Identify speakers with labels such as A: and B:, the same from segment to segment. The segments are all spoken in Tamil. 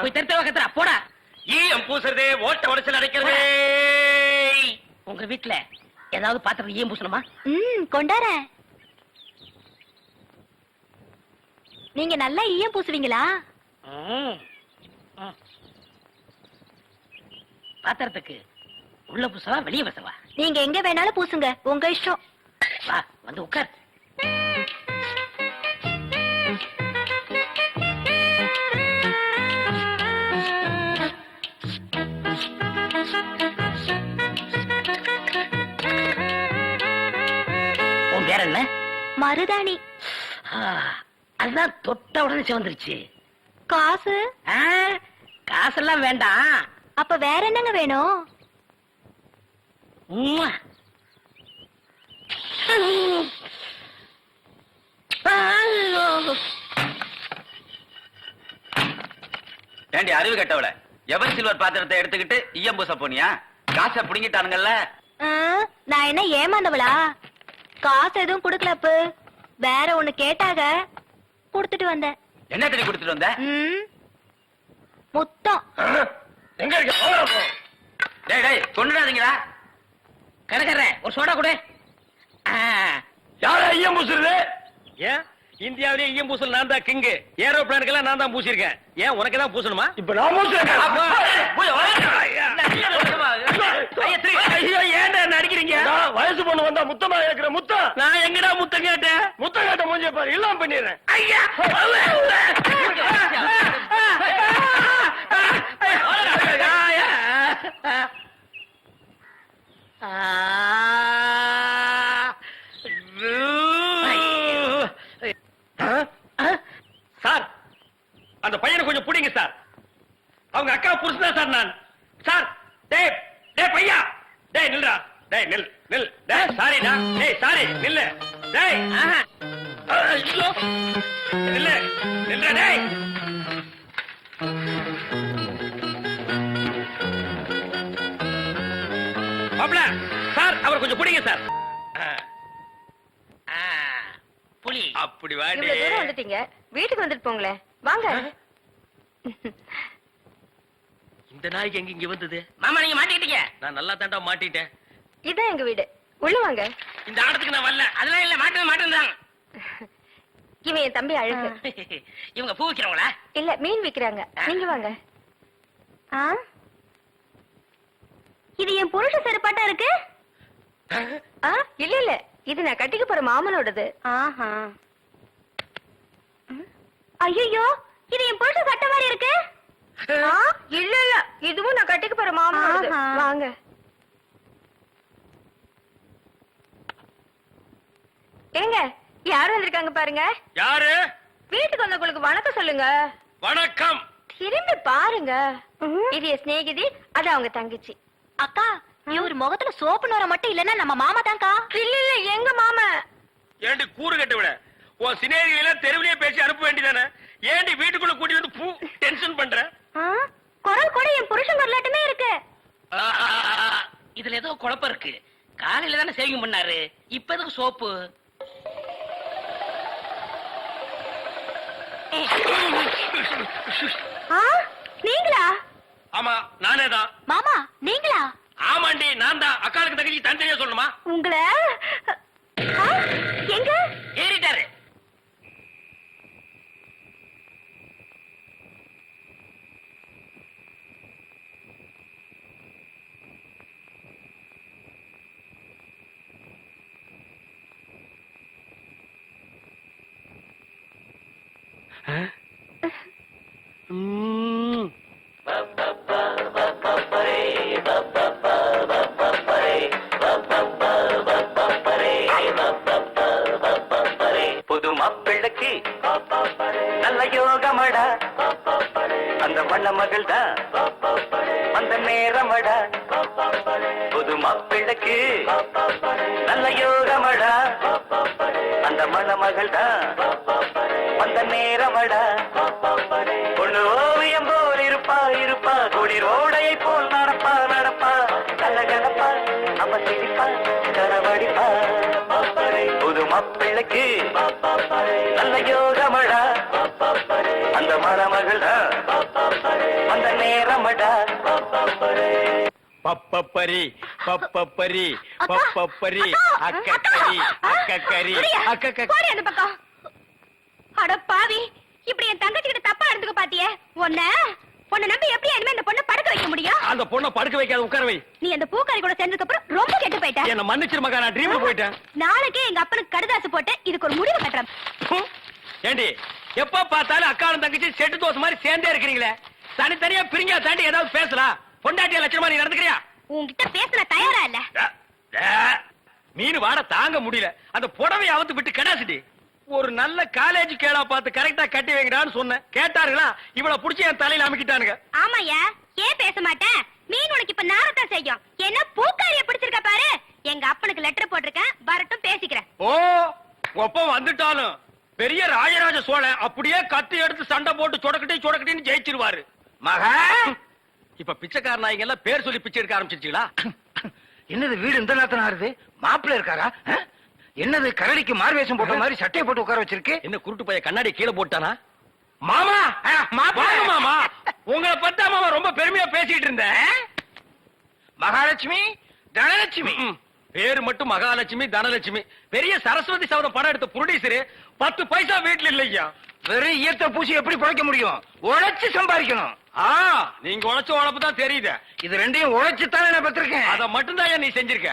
A: போய் தெருத்த கத்துறா போடா.
B: ஈயம் பூசுறதே ஓட்ட உடச்சல் அடைக்கிறதே.
A: உங்க வீட்ல ஏதாவது பாத்திரம் ஈயம் பூசணுமா?
C: ம் கொண்டாரேன். நீங்க நல்லா ஈயம் பூசுவீங்களா.
A: பாத்திரத்துக்கு உள்ள பூசவா வெளியே பூசவா?
C: நீங்க எங்க வேணாலும் பூசுங்க. உங்க இஷ்டம்.
A: வா வந்து உட்கார். உன் பேர் என்ன?
C: மருதாணி.
A: ஆ, அதுதான் தொட்ட உடனே சிவந்துருச்சு.
C: காசு?
A: ஆ, காசெல்லாம் வேண்டாம்.
C: அப்ப வேற என்னங்க வேணும்.
B: ஏண்டி அறிவு கட்டவள? எவர் சில்வர் பாத்திரத்தை எடுத்துக்கிட்டு ஈயம் பூச போனியா? காசை புடுங்கிட்டானுங்கல்ல.
C: நான் என்ன ஏமாந்தவளா? காசு எதுவும் குடுக்கல அப்பு. வேற ஒண்ணு கேட்டாக. குடுத்துட்டு வந்தேன்.
B: என்ன தண்ணி கொடுத்துட்டு வந்த
C: ம் முத்தம்
B: எங்க இருக்க டேய் டேய் கொண்டுடாதீங்களா
A: கடைக்காரரே, ஒரு சோடா கொடு ஆ,
B: யாரா ஈயம் பூசுறது
D: ஏன் இந்தியாவிலேயே ஈயம் பூசல் நான் தான் கிங்கு ஏரோப்ளானுக்கெல்லாம் நான் தான் பூசிருக்கேன் ஏன் உனக்கு தான் பூசணுமா
B: இப்ப நான்
D: ஐயோ ஏன்டா நடிக்கிறீங்க
B: வயசு பொண்ணு வந்தா முத்தமா இருக்கிற முத்தம்
D: நான் எங்கடா முத்தம் கேட்டேன்
B: முத்தம் கேட்ட மூஞ்சிய பாரு இல்லாம பண்ணிடுறேன்
D: ஐயா சார் அந்த பையனை கொஞ்சம் பிடிங்க சார் அவங்க அக்கா புருஷன் சார் நான் சார் டேய் டேய் பையா டேய் நில்றா டேய் நில் நில். டேய் சாரிடா டேய் சாரி நில்லு. டேய்.
A: ஆஹா.
D: ஐயோ. நில்லு. நில்றா டேய். மாப்ள சார் அவர் கொஞ்சம் பிடிங்க சார்.
A: புலி.
D: அப்படி வாடி
C: இவ்வளவு தூரம் வந்துட்டீங்க. வீட்டுக்கு வந்துட்டு போங்களேன் வாங்க.
D: இந்த நாய்க்கு எங்க இங்க வந்தது?
A: மாமா நீங்க மாட்டிக்கிட்டீங்க.
D: நான் நல்லா தாண்டா மாட்டிட்டேன்.
C: இதான் எங்க வீடு. உள்ள வாங்க.
D: இந்த ஆடத்துக்கு நான் வரல.
A: அதெல்லாம் இல்ல மாட்டவே மாட்டேன்றாங்க
C: இவன் என் தம்பி அழகு.
A: இவங்க பூ விக்கிறவங்களா?
C: இல்ல மீன் விக்கிறாங்க. நீங்க வாங்க. ஆ? இது என் புருஷ செருப்பாட்டா இருக்கு? ஆ? இல்ல இல்ல. இது நான் கட்டிக்க போற மாமனோடது. ஆஹா. ஐயோ இது என் புருஷ சட்டை மாதிரி இருக்கு? ஆ, இல்ல இல்ல. இதுவும் நான் கட்டிக்க போற மாமனோடது வாங்க ஏங்க வந்திருக்காங்க பாருங்க.
D: யாரு?
C: வீட்டுக்கு வந்தவங்களுக்கு வணக்கம் சொல்லுங்க.
D: வணக்கம்.
C: திரும்பி பாருங்க. இது என் சிநேகிதி அது அவங்க தங்கச்சி. அக்கா இவர் முகத்துல சோப்பு நோர மட்டும் இல்லன்னா நம்ம மாமா தான்க்கா. இல்ல இல்ல எங்க மாமா?
D: ஏண்டி கூறு கட்டு விட? உன் சினேகிகளை எல்லாம் தெருவிலேயே பேசி அனுப்ப வேண்டியதானே? ஏண்டி வீட்டுக்குள்ள கூட்டி வந்து பூ டென்ஷன் பண்ற?
C: குரல் கூட என் புருஷன் வரலாட்டுமே இருக்கு.
A: ஆ, ஆ, ஆ, ஆ. இதுல ஏதோ குழப்பம் இருக்கு. காலையில தானே சேவிங் பண்ணாரு. இப்ப எதுக்கு soap?
C: Eh, eh, eh,
A: eh.
B: புது மாப்பிள்ளைக்கு நல்ல யோகமடா. அந்த வண்ண மகள் தான் அந்த நேரமடா. புது மாப்பிள்ளைக்கு நல்ல யோகமடா. அந்த மண மகள் தான் அந்த நேரமடா. பொண்ணு ஓவியம் போல் இருப்பா இருப்பா. கொடி ரோடையை போல் நடப்பா நடப்பா. கலகலப்பா அவ சிரிப்பா கரவடிப்பா. புது மாப்பிள்ளைக்கு நல்ல யோகமடா அந்த மணமகள் அந்த நேரமடா
D: பப்பப்பரி பப்பப்பரி பப்பப்பரி
E: அக்கா,
D: அக்கக்கரி
E: அக்கா,
D: அக்கக்கரி
E: புரியா?
D: அக்கக்க
E: போடி அந்த பக்கம். அட பாவி இப்படி என் தங்கச்சி கிட்ட தப்பா நடந்துக்க பாத்தியே. உன்ன உன்னை நம்பி எப்படி இனிமே இந்த பொண்ணை படுக்க வைக்க முடியும்?
D: அந்த பொண்ணை படுக்க வைக்காத உட்கார வை.
E: நீ அந்த பூக்காரி கூட சேர்ந்ததுக்கு அப்புறம் ரொம்ப கெட்டு போயிட்ட.
D: என்ன மன்னிச்சிரு மகா நான் ட்ரீம்ல போயிட்டேன்.
E: நாளைக்கே எங்க அப்பனுக்கு கடுதாசு போட்டு இதுக்கு ஒரு முடிவு கட்டுறேன்.
D: ஏண்டி எப்ப பார்த்தாலும் அக்காவும் தங்கச்சி செட்டு தோசை மாதிரி சேர்ந்தே இருக்கிறீங்களே? தனித்தனியா பிரிஞ்சா தாண்டி ஏதாவது பேசலாம் பொண்டாட்டிய லட்சணமா நீ நடந்துக்கிறியா?
E: உன்கிட்ட பேச நான் தயாரா இல்ல?
D: மீன் வாட தாங்க முடியல. அந்த புடவை அவுத்து விட்டு கடாசிட்டி. ஒரு நல்ல காலேஜ் கேளா பார்த்து கரெக்டா கட்டி வைங்கடான்னு சொன்னேன். கேட்டாருங்களா இவளை புடிச்சு என் தலையில அமுக்கிட்டானுங்க.
E: ஆமாயா ஏன் பேச மாட்டேன் மீன் உனக்கு இப்ப நாரத்தான் செய்யும். என்ன பூக்காரிய பிடிச்சிருக்க பாரு. எங்க அப்பனுக்கு லெட்டர் போட்டிருக்கேன். வரட்டும் பேசிக்கிறேன்.
D: ஓ ஒப்பம் வந்துட்டாலும் பெரிய ராஜராஜ சோழன் அப்படியே கத்தி எடுத்து சண்டை போட்டு சொடக்கட்டி சொடக்கட்டின்னு ஜெயிச்சிருவாரு.
F: மகா!
D: இப்ப பிச்சைக்கார நாய்ங்க எல்லாம் பேர் சொல்லி பிச்சை எடுக்க ஆரம்பிச்சிருச்சீங்களா?
F: என்னது வீடு இந்த நேரத்துல ஆறுது? மாப்பிள்ள இருக்காரா? என்னது கரடிக்கு மார்வேஷம் போட்ட மாதிரி சட்டையை போட்டு உட்கார வச்சிருக்கு?
D: என்ன குருட்டு பைய கண்ணாடி கீழே போட்டானா?
F: மாமா.
D: மாமா! உங்களை பத்தா மாமா ரொம்ப பெருமையா பேசிட்டு இருந்தேன்.
F: மகாலட்சுமி தனலட்சுமி.
D: பேரு மட்டும் மகாலட்சுமி தனலட்சுமி. பெரிய சரஸ்வதி சவரம் படம் எடுத்த புரொடியூசரு பத்து பைசா வீட்டுல இல்லையா?
F: வெறும் ஈயத்தை பூசி எப்படி பிழைக்க முடியும்? உழைச்சு சம்பாதிக்கணும்.
D: ஆ நீங்க உழைச்ச உழைப்பு தான் தெரியுது.
F: இது ரெண்டையும் உழைச்சு தானே நான் பெற்றிருக்கேன்.
D: அத மட்டும் தான் நீ செஞ்சிருக்க?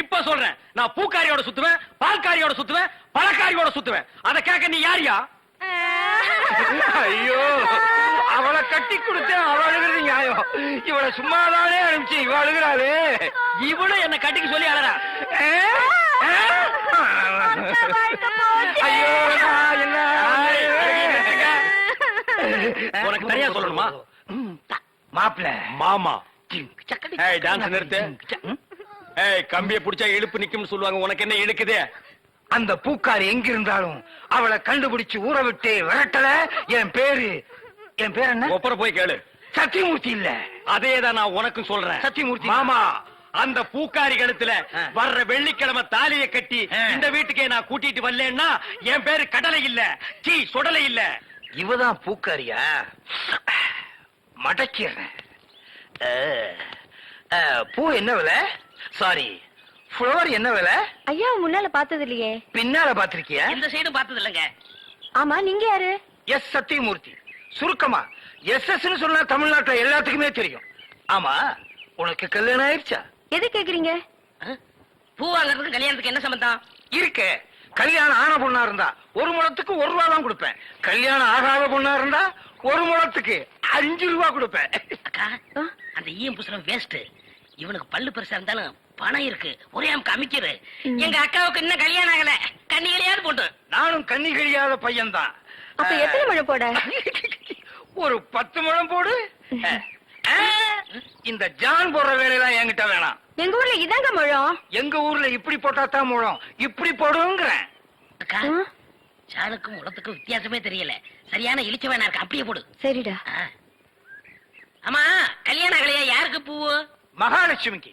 D: இப்ப சொல்றேன். நான் பூக்காரியோட சுத்துவேன் பால்காரியோட சுத்துவேன் பழக்காரியோட சுத்துவேன். அத கேட்க நீ யாரியா
F: ஐயோ அவளை கட்டி கொடுத்தேன் அவ அழுகிறது நியாயம். இவளை சும்மாதானே அனுப்பிச்சு இவ அழுகிறாளே.
D: இவனும் என்ன கட்டிக்க சொல்லி அழறா?
F: ஐயோ என்ன
D: உனக்கு தனியா சொல்லணுமா?
F: மாப்பிள்ள
D: மாமா. டான்ஸ் நிறுத்து. ஏய் கம்பிய புடிச்சா இழுப்பு நிக்கும்னு சொல்லுவாங்க. உனக்கு என்ன இழுக்குது?
F: அந்த பூக்காரி எங்க இருந்தாலும் அவளை கண்டுபிடிச்சு ஊற விட்டு விரட்டல. என் பேரு என் பேர் என்ன?
D: ஒப்பர போய் கேளு.
F: சத்தியமூர்த்தி இல்ல.
D: அதே தான் நான் உனக்கும் சொல்றேன்.
F: சத்தியமூர்த்தி.
D: மாமா அந்த பூக்காரி கழுத்துல. வர்ற வெள்ளிக்கிழமை தாலியை கட்டி. இந்த வீட்டுக்கே நான் கூட்டிட்டு வரலன்னா என் பேரு கடலை இல்ல சீ சுடலை இல்ல.
F: இவதான் பூக்காரியா? மடக்கிறேன் பூ என்ன விலை? சாரி ஃப்ளவர் என்ன விலை?
E: ஐயா முன்னால பார்த்தது இல்லையே.
F: பின்னால பாத்திருக்கியா
A: எந்த சைடும் பார்த்தது இல்லைங்க.
E: ஆமா நீங்க யாரு?
F: எஸ் சத்தியமூர்த்தி. சுருக்கமா எஸ் எஸ் சொன்னா தமிழ்நாட்டுல எல்லாத்துக்குமே தெரியும். ஆமா உனக்கு கல்யாணம் ஆயிடுச்சா?
E: எது கேக்குறீங்க?
A: பூ வாங்குறதுக்கு கல்யாணத்துக்கு என்ன சம்பந்தம்?
F: இருக்கு கல்யாணம் ஆன பொண்ணா இருந்தா ஒரு முழத்துக்கு ஒரு ரூபா தான் கொடுப்பேன். கல்யாணம் ஆகாத பொண்ணா இருந்தா ஒரு முழத்துக்கு அஞ்சு ரூபா கொடுப்பேன்.
A: அக்கா? அந்த ஈயம் புசுரம் வேஸ்ட் இவனுக்கு பல்லு பெருசா இருந்தாலும் பணம் இருக்கு. ஒரே அமுக்கு அமைக்கிறு எங்க அக்காவுக்கு இன்னும் கல்யாணம் ஆகல. கண்ணிகளையாவது போட்டு.
F: நானும் கண்ணி கழியாத பையன்தான்.
E: அப்ப எத்தனை முழம் போட?
F: ஒரு பத்து முழம் போடு. இந்த ஜான் போடுற வேலையெல்லாம் என்கிட்ட வேணாம்.
E: எங்க ஊர்ல இதாங்க முழம்?
F: எங்க ஊர்ல இப்படி போட்டா தான் முழம். இப்படி போடுங்கிறேன்.
A: அக்கா சாலுக்கும் உலத்துக்கும் வித்தியாசமே தெரியல. சரியான இழிச்ச வேணா இருக்கு. அப்படியே போடு.
E: சரிடா.
A: ஆமா கல்யாணம் ஆகலையா? யாருக்கு பூவு?
F: மகாலட்சுமிக்கு.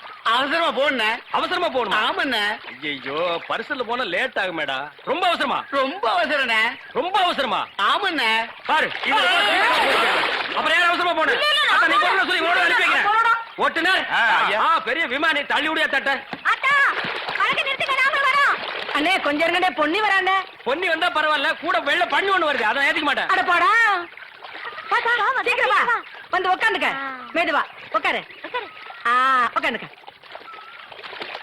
A: அவசரமா போன
D: அவசரமா போகணுமா?
A: ஆமாண்ணே.
D: ஐயோ பரிசல்ல போனா லேட் ஆகுமேடா. ரொம்ப அவசரமா?
A: ரொம்ப அவசரண்ணே.
D: ரொம்ப அவசரமா?
A: ஆமாண்ணே.
D: பாரு அப்புறம் ஏன் அவசரமா போன?
E: இல்ல, இல்ல,
D: அதான் நீ
E: நான்
D: போன சொல்லி ஓட அனுப்பி வைக்கிறேன். ஓட்டுனர். பெரிய விமானி தள்ளி விடியா தட்ட.
A: அண்ணே கொஞ்சம் இருங்கடே பொண்ணி வராண்டே
D: பொன்னி வந்தா பரவாயில்ல கூட வெள்ள பண்ணி ஒண்ணு வருது அதை ஏத்துக்க மாட்டேன்.
A: அட போடா.
E: வா, வா, வா,
A: சீக்கிரம். வந்து உட்காந்துக்க. மெதுவா உட்காரு உட்காந்துக்க
D: ஓ லட்டாயா ஓ
E: அட பாவி மனுஷா மீன் எல்லாம்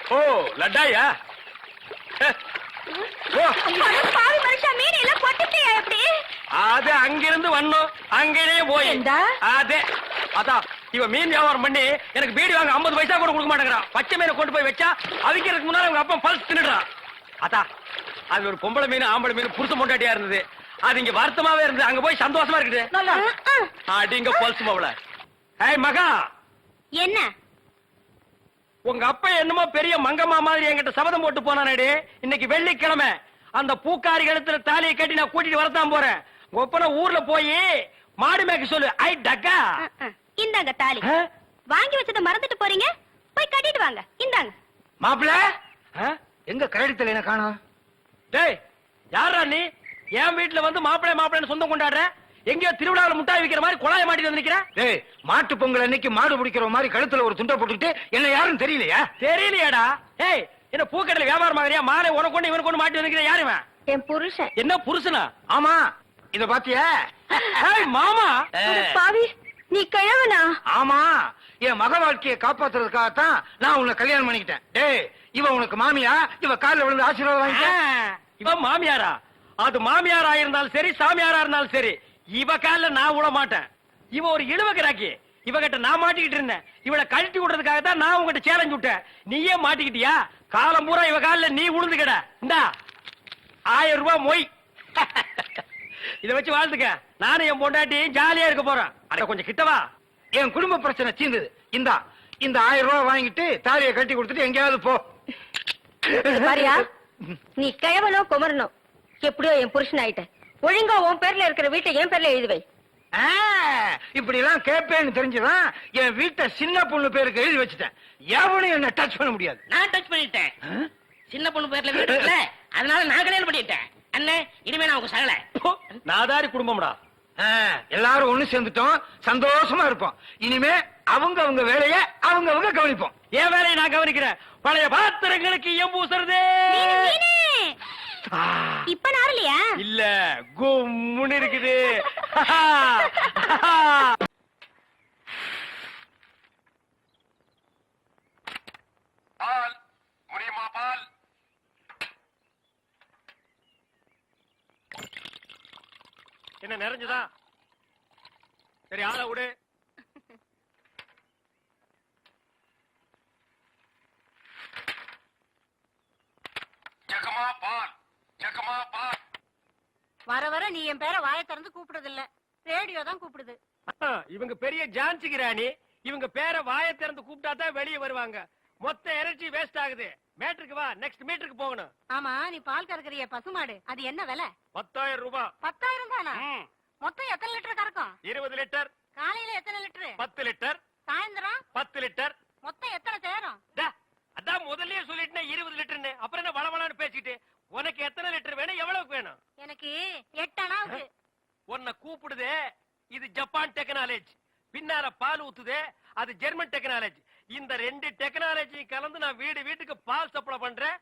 E: கொட்டிட்டியா எப்படி?
D: அது அங்கிருந்து வந்தோம். அங்கேயே போய்? அதே அதான் இவன் மீன் வியாபாரம் பண்ணி எனக்கு பீடி வாங்க 50 பைசா கூட கொடுக்க மாட்டேங்கிறான் பச்சை மீனை கொண்டு போய் வச்சா அவிக்கிறதுக்கு முன்னால அவங்க அப்பா பல்ஸ் தின்னுடுறான் அதா அது ஒரு பொம்பளை மீன் ஆம்பளை மீன் புருஷ மொண்டாட்டியா இருந்தது. அது இங்க வருத்தமாவே இருந்தது. அங்க போய் சந்தோஷமா இருக்குது.
A: நல்லா.
D: அடிங்க பல்ஸ் மவள ஏய் மகா.
E: என்ன?
D: உங்க அப்பா என்னமோ பெரிய மங்கம்மா மாதிரி என்கிட்ட சபதம் போட்டு போனானேடி. இன்னைக்கு வெள்ளிக்கிழமை. அந்த பூக்காரி கழுத்துல தாலியை கட்டி நான் கூட்டிட்டு வரத்தான் போறேன். ஒப்பனை ஊர்ல போய் மாடு மேய்க்க சொல்லு. ஐ டக்கா.
E: இந்தாங்க தாலி? வாங்கி வச்சதை மறந்துட்டு போறீங்க? போய் கட்டிட்டு வாங்க. இந்தாங்க.
F: மாப்பிள? எங்க கரடித்தல என்ன காணோம்?
D: டேய் யாரா நீ? என் வீட்டுல வந்து மாப்பிள்ளை மாப்பிள்ளைன்னு சொந்தம் கொண்டாடுற? எங்கேயோ திருவிழாவில் முட்டாய் விக்கிற மாதிரி குழாய மாட்டிட்டு வந்து நிக்கிற?
F: டேய் மாட்டு பொங்கல் அன்னைக்கு மாடு பிடிக்கிற மாதிரி கழுத்துல ஒரு துண்டை போட்டுக்கிட்டு என்ன யாரும் தெரியலையா?
D: தெரியலையாடா. ஏய் என்ன பூக்கடையில வியாபாரம் ஆகுறியா மாலை உனக்கு கொண்டு இவனுக்கு கொண்டு மாட்டி வந்து யாரு இவன்?
E: என் புருஷன்.
D: என்ன புருஷனா?
F: ஆமா இத பாத்தியா?
D: மாமா.
E: பாவி நீ கிழவனா?
F: ஆமா என் மக வாழ்க்கையை காப்பாத்துறதுக்காகத்தான் நான் உன்னை கல்யாணம் பண்ணிக்கிட்டேன். டேய் இவ உனக்கு மாமியா? இவ கால்ல விழுந்து ஆசீர்வாதம் வாங்கிக்க
D: இவ மாமியாரா? அது மாமியாரா இருந்தாலும் சரி சாமியாரா இருந்தாலும் சரி. இவ கால நான் விட மாட்டேன். இவ ஒரு இழுவ கிராக்கி இவகிட்ட நான் மாட்டிக்கிட்டு இருந்தேன். இவளை கழட்டி விடுறதுக்காக தான் நான் உங்ககிட்ட சேலஞ்சு விட்டேன். நீயே மாட்டிக்கிட்டியா? காலம் பூரா இவ காலில் நீ உளுந்துக்கட இந்தா. ஆயிரம் ரூபாய் மொய். இத வச்சு வாழ்த்துக்க நானும் என் பொண்டாட்டி ஜாலியா இருக்க போறேன். அட கொஞ்சம் கிட்டவா
F: என் குடும்ப பிரச்சனை தீர்ந்தது. இந்தா. இந்த ஆயிரம் ரூபாய் வாங்கிட்டு தாலியை கட்டி கொடுத்துட்டு எங்கேயாவது போ.
E: பாரியா நீ கிழவனோ குமரனோ. எப்படியோ என் புருஷன் ஆயிட்ட ஒழுங்கா உன் பேர்ல இருக்கிற வீட்டை என் பேர்ல எழுதி வை.
F: ஆ, இப்படி எல்லாம் கேட்பேன்னு தெரிஞ்சுதான் என் வீட்டை சின்ன பொண்ணு பேருக்கு எழுதி வச்சுட்டேன். எவனும் என்ன டச் பண்ண முடியாது.
A: நான் டச் பண்ணிட்டேன்? சின்ன பொண்ணு பேர்ல வீடு இருக்குல்ல அதனால நான் கல்யாணம் பண்ணிட்டேன். அண்ணே இனிமே நான் உங்க சகல.
D: நாதாரி குடும்பம்டா.
F: எல்லாரும் ஒண்ணு சேர்ந்துட்டோம் சந்தோஷமா இருப்போம். இனிமே அவங்க அவங்க வேலைய அவங்க அவங்க கவனிப்போம்.
D: என் வேலையை நான் கவனிக்கிறேன். பழைய பாத்திரங்களுக்கு ஈயம் பூசுறதே.
F: ஆ,
E: இப்ப நாரலையா
D: இல்ல கும்முன்னு இருக்குது.
G: பால் முடியுமா பால்?
D: என்ன நிறைஞ்சுதா? சரி ஆள விடு
G: ஜகமா பால் ஜகமா பால்
H: வர வர நீ என் பேரை வாயை திறந்து கூப்பிடுறது இல்ல ரேடியோ தான் கூப்பிடுது.
D: இவங்க பெரிய ஜான்சி கிராணி. இவங்க பேரை வாயை திறந்து கூப்பிட்டா தான் வெளியே வருவாங்க. மொத்த எனர்ஜி வேஸ்ட் ஆகுது. மேட்ருக்கு வா நெக்ஸ்ட் மீட்டருக்கு போகணும்.
H: ஆமா நீ பால் கறக்குறிய பசுமாடு. அது என்ன விலை?
D: பத்தாயிரம் ரூபாய்
H: பத்தாயிரம் தானா? மொத்தம் எத்தனை லிட்டர் கறக்கும்?
D: இருபது லிட்டர்.
H: காலையில எத்தனை லிட்டர்?
D: பத்து லிட்டர்.
H: சாயந்தரம்?
D: பத்து லிட்டர்.
H: மொத்தம் எத்தனை சேரும்?
D: அதான் முதல்லயே சொல்லிட்டேன் இருபது லிட்டர்னு அப்புறம் என்ன வளவளான்னு பேசிட்டு உனக்கு எத்தனை லிட்டர் வேணும்? எவ்வளவுக்கு வேணும்?
H: எனக்கு எட்டு அணாவுக்கு
D: உன்னை கூப்பிடுதே இது ஜப்பான் டெக்னாலஜி. பின்னால பால் ஊத்துதே அது ஜெர்மன் டெக்னாலஜி. இந்த ரெண்டு டெக்னாலஜி கலந்து நான் வீடு வீட்டுக்கு பால் சப்ளை பண்றேன்.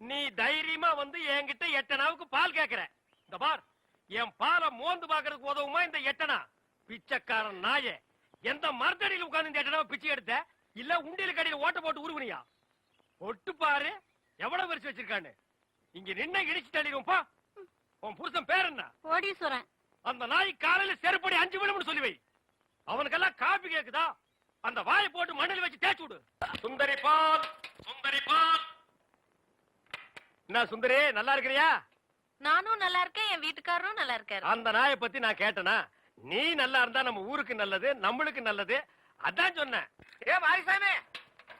D: நீ தைரியமா வந்து என்கிட்ட எட்டனாவுக்கு பால் கேக்குற. இந்த பார் என் பாலை மோந்து பாக்குறதுக்கு உதவுமா இந்த எட்டனா? பிச்சைக்காரன் நாயே. எந்த மரத்தடியில் உட்கார்ந்து இந்த எட்டனாவை பிச்சை எடுத்த? இல்ல உண்டியல கடையில ஓட்ட போட்டு உருவனியா? ஒட்டு பாரு எவ்வளவு வரிசை வச்சிருக்கான்னு? இங்க நின்ன இடிச்சு தள்ளிடுவோம் பா. உன் புருஷன் பேர் என்ன?
H: கோடீஸ்வரன்.
D: அந்த நாய் காலையில செருப்படி அஞ்சு விழும்னு சொல்லி வை. அவனுக்கெல்லாம் காபி கேக்குதா? அந்த வாயை போட்டு மண்ணில் வச்சு தேய்ச்சு விடு. சுந்தரி பால் சுந்தரி பால். என்ன சுந்தரி நல்லா இருக்கிறியா?
H: நானும் நல்லா இருக்கேன் என் வீட்டுக்காரரும் நல்லா இருக்காரு.
D: அந்த நாயை பத்தி நான் கேட்டனா? நீ நல்லா இருந்தா நம்ம ஊருக்கு நல்லது நம்மளுக்கு நல்லது. அதான் சொன்னேன்.
F: ஏ மாரிசாமி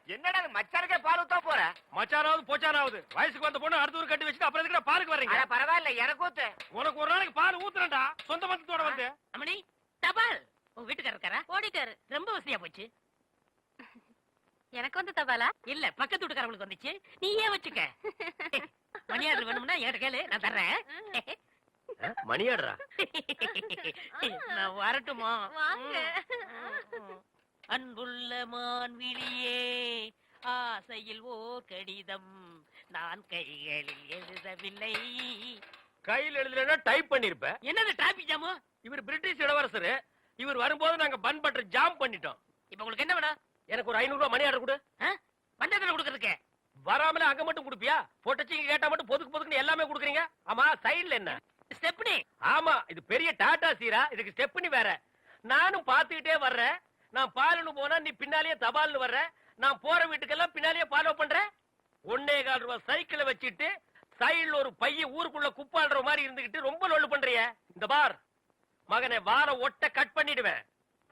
F: என்னடா மச்சானுக்கே பால் ஊத்தா போற?
D: மச்சானாவது போச்சானாவது. வயசுக்கு வந்த பொண்ணு அடுத்த ஊர் கட்டி வச்சுட்டு அப்புறம் எதுக்குடா பாலுக்கு வர்றீங்க?
F: பரவாயில்ல எனக்கு ஊத்து.
D: உனக்கு ஒரு நாளைக்கு பால் ஊத்துறேன்டா. சொந்த பந்தத்தோட வந்து.
A: அம்மணி தபால். உங்க வீட்டுக்காரர் இருக்காரா?
H: ஓடிட்டாரு.
A: ரொம்ப வசதியா போச்சு.
H: எனக்கு வந்து தபாலா?
A: இல்ல பக்கத்து வீட்டுக்காரங்களுக்கு வந்துச்சு. நீயே வச்சுக்க. மணியாடல் வேணும்னா என்கிட்ட கேளு நான் தர்றேன்.
D: மணியாடுறா?
A: நான் வரட்டுமா?
H: வாங்க.
A: அன்புள்ள மான்விழியே ஆசையில் ஓர் கடிதம். நான் கைகளில் எழுதவில்லை.
D: கையில் எழுதலைன்னா டைப் பண்ணிருப்ப
A: என்னது டிராபிக் ஜாமு
D: இவர் பிரிட்டிஷ் இளவரசர். இவர் வரும்போது நாங்க பன் பட்டர் ஜாம் பண்ணிட்டோம்.
A: இப்ப உங்களுக்கு என்ன வேணும்?
D: எனக்கு ஒரு ஐநூறு ரூபாய் மணி ஆர்டர் கொடு.
A: பஞ்சத்துல கொடுக்கறதுக்கு?
D: வராமல அங்க மட்டும் கொடுப்பியா? பொட்டச்சிங்க கேட்டா மட்டும் பொதுக்கு பொதுக்குன்னு எல்லாமே கொடுக்குறீங்க? ஆமா சைடுல என்ன?
A: ஸ்டெப்னி
D: ஆமா இது பெரிய டாடா சீரா. இதுக்கு ஸ்டெப்னி வேற. நானும் பாத்துக்கிட்டே வர்றேன். நான் பாலுன்னு போனா நீ பின்னாலேயே தபால்னு வர்ற? நான் போற வீட்டுக்கெல்லாம் பின்னாலேயே ஃபாலோ பண்ற? ஒன்னே கால் ரூபாய் சைக்கிளை வச்சுட்டு சைடுல ஒரு பைய ஊருக்குள்ள குப்பாடுற மாதிரி இருந்துகிட்டு ரொம்ப லொல்லு பண்றிய. இந்த பார் மகனை வார ஒட்ட கட் பண்ணிடுவேன்.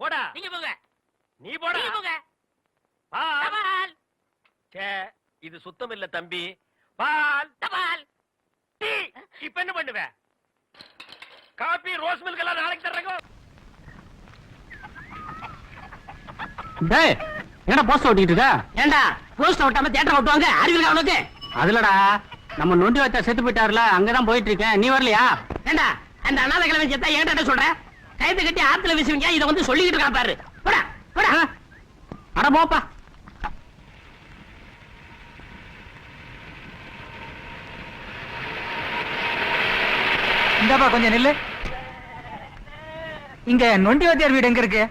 D: போடா.
A: நீங்க போங்க.
D: நீ போடா.
A: போங்க.
D: பால். ச்சே, இது சுத்தம் இல்ல தம்பி. பால்.
A: தபால்.
D: இப்ப என்ன பண்ணுவ? காபி ரோஸ் மில்க் எல்லாம் நாளைக்கு தர்றேங்க.
I: டேய் என்ன போஸ்ட் ஓட்டிட்டு இருக்க?
A: ஏண்டா போஸ்ட் ஓட்டாம தியேட்டர் ஓட்டுவாங்க அறிவியல் அவனுக்கு
I: அதுலடா நம்ம நொண்டி வச்சா செத்து போயிட்டாருல அங்கதான் போயிட்டு இருக்கேன் நீ வரலையா?
A: ஏண்டா அந்த அனாதை கிழமை செத்தா என்ன சொல்ற? கைத்து கட்டி ஆத்துல வீசுவீங்க இதை வந்து சொல்லிக்கிட்டு இருக்கான் பாரு. போடா போடா.
I: அட போப்பா.
F: இந்தாப்பா கொஞ்சம் நில்லு. இங்க நொண்டி வாத்தியார் வீடு எங்க இருக்கு?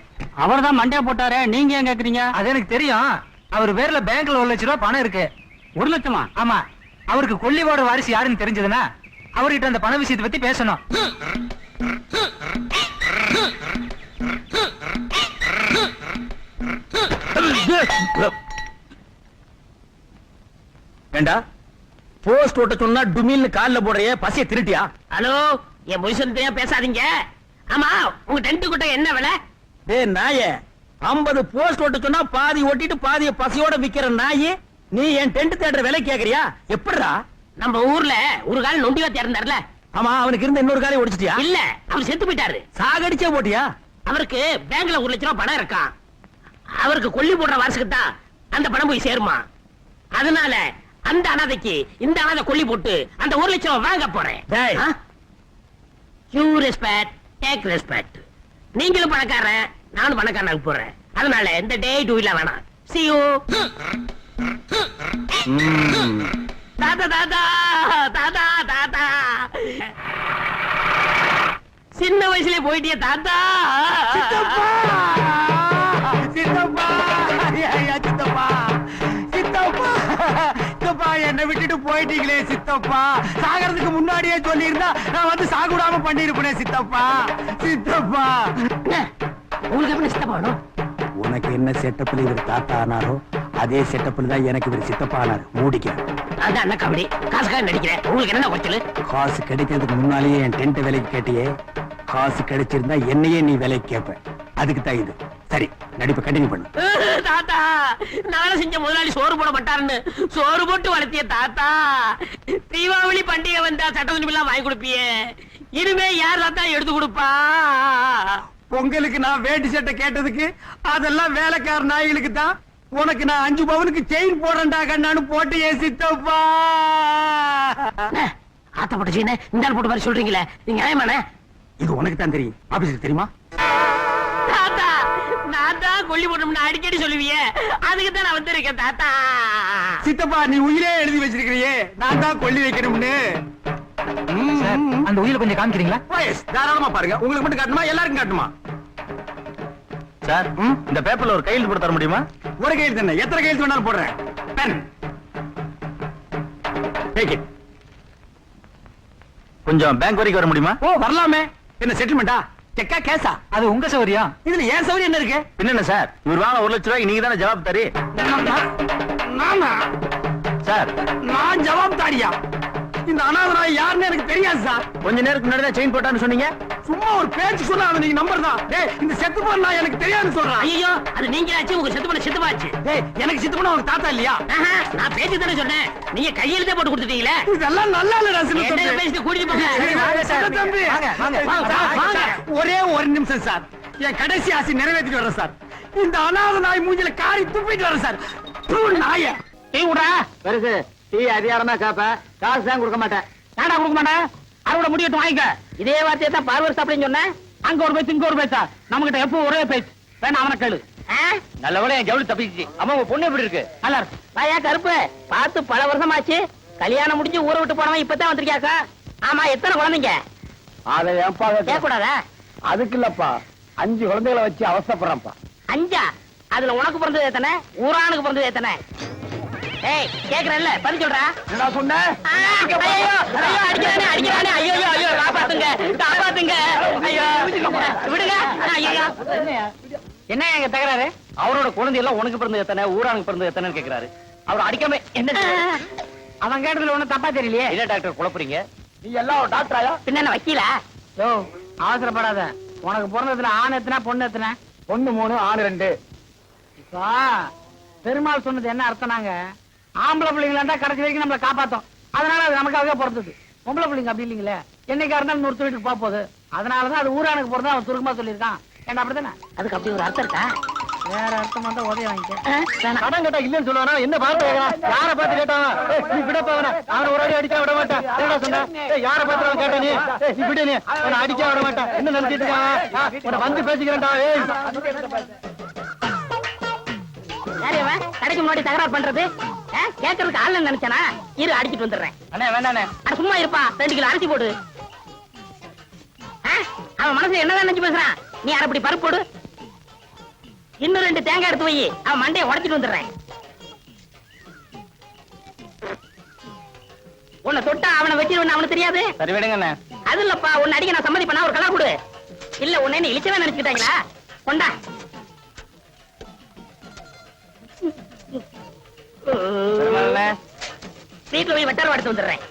I: அவர் தான் மண்டையா போட்டாரு நீங்க ஏன் கேக்குறீங்க?
F: அது எனக்கு தெரியும். அவர் பேர்ல பேங்க்ல ஒரு லட்ச ரூபாய் பணம் இருக்கு.
I: ஒரு லட்சமா?
F: ஆமா. அவருக்கு கொல்லிவோட வாரிசு யாருன்னு தெரிஞ்சதுன்னா அவர்கிட்ட அந்த பண விஷயத்தை பத்தி பேசணும்.
I: ஏண்டா? போஸ்ட் ஓட்ட சொன்னா டுமில்னு கால்ல போடுறிய பசிய திருட்டியா?
A: ஹலோ என் பொசிஷன் தெரியா பேசாதீங்க. ஆமா உங்க டென்ட் குட்டை என்ன விலை?
I: டேய் நாயே 50 போஸ்ட் ஓட்ட சொன்னா பாதி ஓட்டிட்டு பாதிய பசியோட விக்கிற நாயே நீ என் டென்ட் தேடுற விலை கேக்குறியா? எப்படிடா
A: நம்ம ஊர்ல ஒரு கால் நொண்டி வாத்தியா இருந்தார்ல
I: ஆமா அவனுக்கு இருந்த இன்னொரு காலையை ஒடிச்சிட்டியா?
A: இல்ல அவர் செத்து போயிட்டாரு.
I: சாகடிச்சே போட்டியா?
A: அவருக்கு பேங்க்ல ஒரு லட்சம் ரூபாய் பணம் இருக்கான் அவருக்கு கொல்லி போடுற வாரசுக்கு தான் அந்த பணம் போய் சேருமா? அதனால அந்த அனாதைக்கு இந்த அனாதை கொல்லி போட்டு அந்த ஒரு லட்சம் வாங்க போறேன்.
I: டேய்.
A: யூ ரெஸ்பெக்ட் டேக் ரெஸ்பெக்ட் நீங்களும் பணக்காரன் நானும் பணக்காரனாக போறேன். அதனால இந்த டே டூ இல்ல வேணாம். See you. தாத்தா தாத்தா தாத்தா தாத்தா. சின்ன வயசுல போயிட்டிய தாத்தா.
I: என்னை விட்டுட்டு போயிட்டீங்களே சித்தப்பா. சாகறதுக்கு முன்னாடியே சொல்லியிருந்தா நான் வந்து சாகுடாம பண்ணிருப்பேனே சித்தப்பா. சித்தப்பா?
A: உங்களுக்கு எப்படி சித்தப்பா
I: உனக்கு என்ன செட்டப்ல இவர் தாத்தா ஆனாரோ அதே செட்டப்ல தான் எனக்கு இவர் சித்தப்பா ஆனார். மூடிக்க.
A: அதான் அண்ணா கபடி? காசுக்காக நடிக்கிறேன் உங்களுக்கு என்ன குறைச்சல்?
I: காசு கிடைக்கிறதுக்கு முன்னாலேயே என் டென்ட் விலைக்கு கேட்டியே. காசு கிடைச்சிருந்தா என்னையே நீ விலைக்கு கேட்ப அதுக்கு தான் இது. சரி நடிப்பை கண்டினியூ பண்ணு.
A: தாத்தா நானும் செஞ்ச முதலாளி சோறு போட மாட்டாருன்னு சோறு போட்டு வளர்த்திய தாத்தா. தீபாவளி பண்டிகை வந்தா சட்ட துணிமெல்லாம் வாங்கி கொடுப்பியே. இனிமே யார் தாத்தா எடுத்து கொடுப்பா?
I: பொங்கலுக்கு நான் வேட்டி சட்டை கேட்டதுக்கு அதெல்லாம் வேலைக்கார நாய்களுக்கு தான். உனக்கு நான் அஞ்சு பவனுக்கு செயின் போடுறேன்டா கண்ணான்னு போட்டு ஏன் சித்தப்பா.
A: அண்ணே, ஆத்த போட்ட சீன இந்த போட்ட மாதிரி சொல்றீங்களே நீங்க நியாயமாண்ணே?
I: இது உனக்கு தான் தெரியும். ஆபீஸுக்கு தெரியுமா?
A: தான் கொல்லி போட்டோம்னு அடிக்கடி சொல்லுவியே. அதுக்கு தான் நான் வந்திருக்கேன் தாத்தா.
I: சித்தப்பா நீ உயிரே எழுதி வச்சிருக்கிறியே. நான் தான் கொல்லி வைக்கணும்னு.
F: அந்த உயிரை கொஞ்சம் காமிக்கிறீங்களா?
I: தாராளமா பாருங்க. உங்களுக்கு மட்டும் காட்டுமா எல்லாருக்கும் காட்டுமா சார் இந்த பேப்பர்ல ஒரு கையெழுத்து போட்டு தர முடியுமா? ஒரு கையெழுத்து என்ன? எத்தனை கையெழுத்து வேணாலும் போடுறேன். பென் கொஞ்சம் பேங்க் வரைக்கும் வர முடியுமா? ஓ வரலாமே. என்ன செட்டில்மெண்டா செக்கா கேஸா
F: அது உங்க சௌரியம்.
I: இதுல ஏன் சௌரியம் என்ன இருக்கு? என்ன சார்? இவர் வாங்க ஒரு லட்சம் ரூபாய்க்கு நீங்க தானே ஜவாப் தரி? நானா? சார். நான் ஜவாப் தாரியா? இந்த அனாதராய் யாருன்னு எனக்கு தெரியாது சார். கொஞ்ச நேரத்துக்கு முன்னாடி தான் செயின் போட்டான்னு சொன்னீங்க? சும்மா ஒரு பேச்சு சொன்னா அதை நீங்க நம்பர் தான் டேய் இந்த செத்து போன நான் எனக்கு தெரியாது சொல்றேன்
A: ஐயோ அது நீங்களாச்சு உங்க செத்து பண்ண செத்துப்பாச்சு.
I: டேய் எனக்கு சித்து பண்ண உங்க தாத்தா இல்லையா?
A: நான் பேச்சு தானே சொன்னேன். நீங்க கையெழுத்தே போட்டு கொடுத்துட்டீங்களே?
I: இதெல்லாம் நல்லா
A: என்ன
I: தம்பி.
A: பேசிட்டு கூட்டிட்டு போங்க.
I: ஒரே ஒரு நிமிஷம் சார். என் கடைசி ஆசை நிறைவேற்றிட்டு வரேன் சார். இந்த அனாத நாய் மூஞ்சில காரி துப்பிட்டு வரேன் சார். தூ, நாய.
A: டீ விடுறா
I: பெருசு. டீ அதிகாரமா கேப்ப காசு தான் கொடுக்க மாட்டேன்.
A: நாடா கொடுக்க மாட்டேன்? அறுவடை முடியட்டும் வாங்கிக்க. இதே வார்த்தையை தான் பார்வர் அப்படின்னு சொன்னேன்.
I: அங்க ஒரு பேச்சு இங்க ஒரு பேச்சா? நம்ம கிட்ட எப்போ ஒரே பேச்சு. வேணா அவனை கேளு. நல்ல வேலை என் ஜவுளி தப்பிச்சு அம்மா உங்க பொண்ணு எப்படி இருக்கு?
A: நல்லா இருக்கு. வாயா கருப்பு. பார்த்து பல வருஷம் ஆச்சு
J: கல்யாணம் முடிஞ்சு ஊரை விட்டு போனவன் இப்பதான் வந்திருக்கியாக்கா? ஆமா எத்தனை குழந்தைங்க?
K: அதை ஏன்பா
J: கேட்க கூடாதா
K: அதுக்கு இல்லப்பா. அஞ்சு குழந்தைகளை வச்சு அவசரப்படுறேன்ப்பா.
J: அஞ்சா? அதுல உனக்கு பிறந்தது எத்தனை? ஊரானுக்கு பிறந்தது எத்தனை? ஏய் கேக்குறல்ல பதில் சொல்றா?
K: என்ன சொன்ன?
J: ஆ, ஐயோ ஐயோ அடிக்கிறானே அடிக்கிறானே. ஐயோ ஐயோ காப்பாத்துங்க காப்பாத்துங்க. ஐயோ விடுங்க. ஐயோ என்ன எங்க தகராறு?
K: அவரோட குழந்தை எல்லாம் உனக்கு பிறந்தது எத்தனை? ஊரானுக்கு பிறந்தது எத்தனைன்னு கேக்குறாரு. அவர் அடிக்காம என்ன?
J: அவன் கேட்டதுல ஒண்ணும் தப்பா தெரியலையே.
K: என்ன டாக்டர் குழப்புறீங்க? நீ எல்லாம் டாக்டராயா
J: பின்ன என்ன வக்கீலா? யோ அவசரப்படாத. உனக்கு பிறந்ததுல ஆண் எத்தனை? பொண்ணு எத்தனை?
K: ஒண்ணு மூணு ஆறு ரெண்டு.
J: இப்போ பெருமாள் சொன்னது என்ன அர்த்தம்னாங்க ஆம்பளை பிள்ளைங்களா கடைசி வரைக்கும் நம்மளை காப்பாத்தோம். அதனால அது நமக்காக பிறந்தது. பொம்பளை பிள்ளைங்க அப்படி இல்லைங்களே? என்னைக்கா இருந்தாலும் நூறு வீட்டுக்கு போக போகுது. அதனாலதான் அது ஊரானுக்கு பிறந்தா அவன் சுருக்கமா சொல்லியிருக்கான். ஏன்டா அப்படிதானே அதுக்கு அப்படி ஒரு அர்த்தம் இருக்கா? வேற அர்த்தம் வந்தா உதவி வாங்கிக்க.
K: கடன் கேட்டா இல்லன்னு சொல்லுவானா? என்ன பார்த்து கேக்குறான்? யார பார்த்து கேட்டான் ஏய், நீ விட போவனா? அவன ஒரு அடி அடிக்க விட மாட்டான். என்னடா சொன்ன? ஏய், யார பார்த்து அவன் கேட்டா நீ? ஏய், நீ விடு நீ. அவன அடிக்க விட மாட்டான். என்ன நினைச்சிட்டு இருக்கான் வந்து பேசிக்கிறேன்டா ஏய்.
J: யாரு? கடைக்கு முன்னாடி தகராறு பண்றது? கேட்கறதுக்கு ஆள் நினைச்சானா? இரு அடிச்சிட்டு வந்துடுறேன்.
K: அண்ணே வேண்டாண்ணே.
J: சும்மா இருப்பா. ரெண்டு கிலோ அரிசி போடு. அவன் மனசுல என்னதான் நினைச்சு பேசுறான்? நீ அரைப்படி பருப்பு போடு. இன்னும் ரெண்டு தேங்காய் எடுத்து வை. அவன் மண்டையை உடைச்சிட்டு வந்துடுறேன். உன்னை தொட்டா அவனை வச்சிருவன் அவனுக்கு தெரியாது?
K: சரி விடுங்கண்ணே.
J: அது இல்லப்பா உன்னை அடிக்க நான் சம்மதி பண்ணா ஒரு கலா கொடு. இல்ல உன்னை இழிச்சவே நினைச்சுக்கிட்டாங்களா? கொண்டா. வீட்டுல போய் வட்டார வாடத்து வந்துடுறேன்.